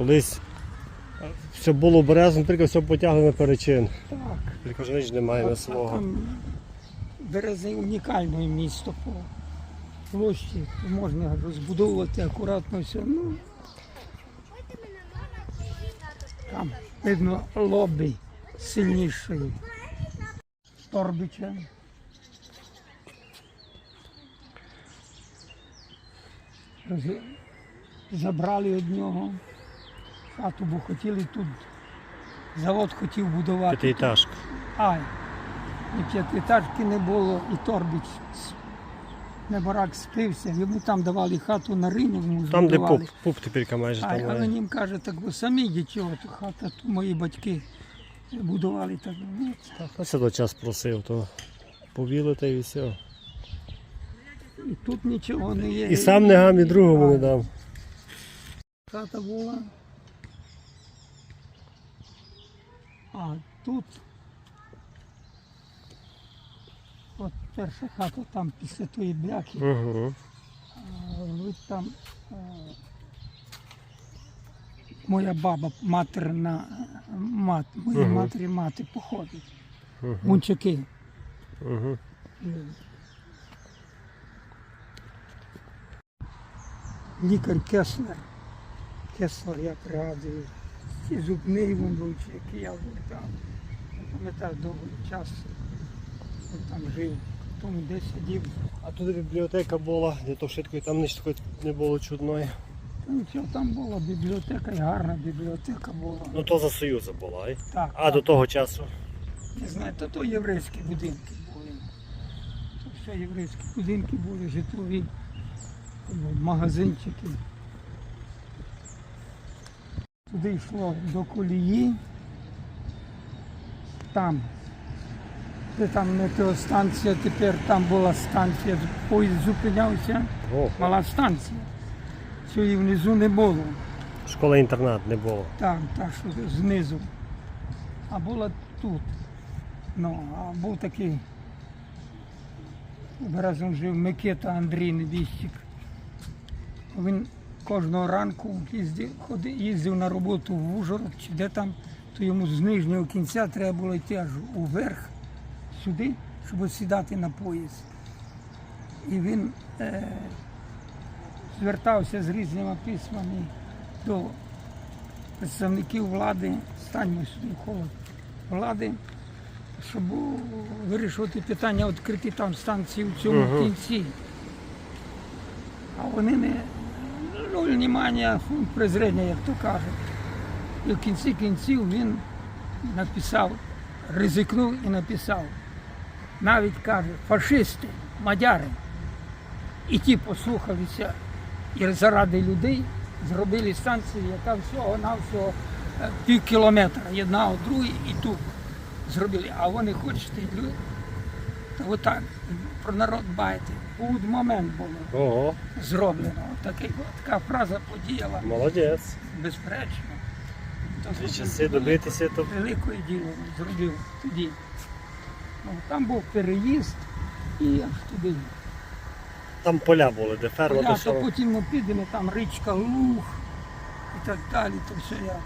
Колись все було березно, тільки все потягли на перечин. Так. Тільки вже ніч немає на свого. Там Березень унікальне місто по площі. Можна розбудовувати акуратно все. Ну, там видно лобі сильнішої. Торбича. Забрали від нього хату, бо хотіли тут. Завод хотів будувати. П'ятиэтажка. Ай, і п'ятиэтажки не було, і торбіч. Небарак спився, йому там давали хату на ринок, Там, де збудували. пуп, пуп тепер майже там. але має. їм каже, так ви самі йдіть, чого хата, то мої батьки будували так. Ну, це- до час просив, то повіли та і все. І тут нічого не є. І сам не гам, і другому не дам. Хата була. А тут. От перша хата там після тої бляхи. Угу. А ви там е, моя баба, матерна мат, моїй Мгм. матері мати походить. Угу. Гунчаки. Угу. Лікар Кеслер. Кеслер, я пригадую. І зубний він був, чи який я був там. Пам'ятаю довгий час. Він там жив, тому де сидів. А тут бібліотека була, де то швидко, і там ніч такої не було чудної. Ну, Нічого там була бібліотека, і гарна бібліотека була. Ну то за Союзу була, ай? Так, А так. до того часу. Не знаю, то, то єврейські будинки були. То все єврейські будинки були, житлові, магазинчики. Туди йшло до колії. Там, де там метеостанція, тепер там була станція, поїзд зупинявся, мала станція. Цієї внизу не було. школа-інтернат не було. Там, та, що знизу. А була тут. Ну, а був такий. Разом жив Микита Андрій Небіщик. Він кожного ранку їздив, ходив, їздив на роботу в Ужгород, чи де там, то йому з нижнього кінця треба було йти аж уверх, сюди, щоб сідати на поїзд. І він е, звертався з різними письмами до представників влади, станьмо сюди холод влади, щоб вирішувати питання відкриті там станції в цьому кінці. А вони не нуль внимання, фу, презрення, як то кажуть. І в кінці кінців він написав, ризикнув і написав. Навіть каже, фашисти, мадяри. І ті послухалися і заради людей зробили станцію, яка всього на всього пів кілометра, одна другої і тут зробили. А вони. То отак про народ дбайте. Був момент було Ого, зроблено. Такий, така фраза подіяла молодець. безперечно. То Ті часи добитися, то великое діло зробив тоді. Ну, там був переїзд і аж туди. там поля були, де ферма, Я то потім ми підемо, там річка Луг і так далі, то все я